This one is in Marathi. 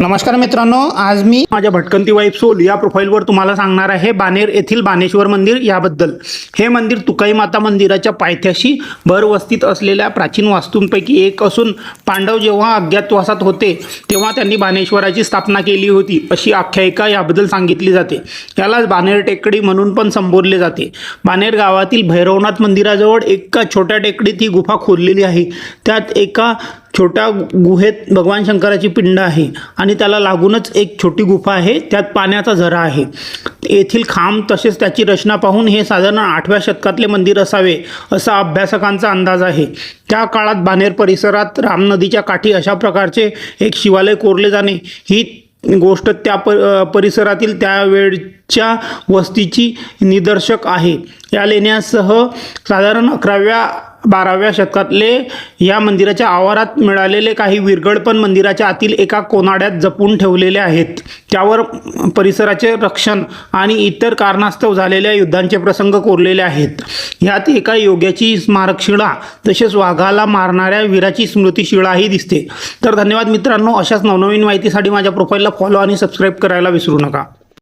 नमस्कार मित्रांनो आज मी माझ्या भटकंती वाईफ सोल या प्रोफाईलवर तुम्हाला सांगणार आहे बानेर येथील बानेश्वर मंदिर याबद्दल. हे मंदिर तुकाई माता मंदिराच्या पायथ्याशी भरवस्तीत असलेल्या प्राचीन वास्तूंपैकी एक असून पांडव जेव्हा अज्ञातवासात होते तेव्हा त्यांनी बानेश्वराची स्थापना केली होती अशी आख्यायिका याबद्दल सांगितली जाते. यालाच बानेर टेकडी म्हणून पण संबोधले जाते. बानेर गावातील भैरवनाथ मंदिराजवळ एका छोट्या टेकडीत ही गुफा खोदलेली आहे. त्यात एका छोट्या गुहेत भगवान शंकराची पिंड आहे आणि त्याला लागूनच एक छोटी गुफा आहे त्यात पाण्याचा झरा आहे. येथील खांब तसेच त्याची रचना पाहून हे साधारण आठव्या शतकातले मंदिर असावे असा अभ्यासकांचा अंदाज आहे. त्या काळात बानेर परिसरात राम नदीच्या काठी अशा प्रकारचे एक शिवालय कोरले जाणे ही गोष्ट त्या प परिसरातील त्यावेळच्या वस्तीची निदर्शक आहे. या लेण्यासह साधारण अकराव्या बाराव्या शतकातले या मंदिराच्या आवारात मिळालेले काही विरगड पण मंदिराच्या आतील एका कोनाड्यात जपून ठेवलेले आहेत. त्यावर परिसराचे रक्षण आणि इतर कारणास्तव झालेल्या युद्धांचे प्रसंग कोरलेले आहेत. ह्यात एका योग्याची स्मारकशिळा तसेच वाघाला मारणाऱ्या वीराची स्मृतिशिळाही दिसते. तर धन्यवाद मित्रांनो अशाच नवनवीन माहितीसाठी माझ्या प्रोफाईलला फॉलो आणि सबस्क्राईब करायला विसरू नका.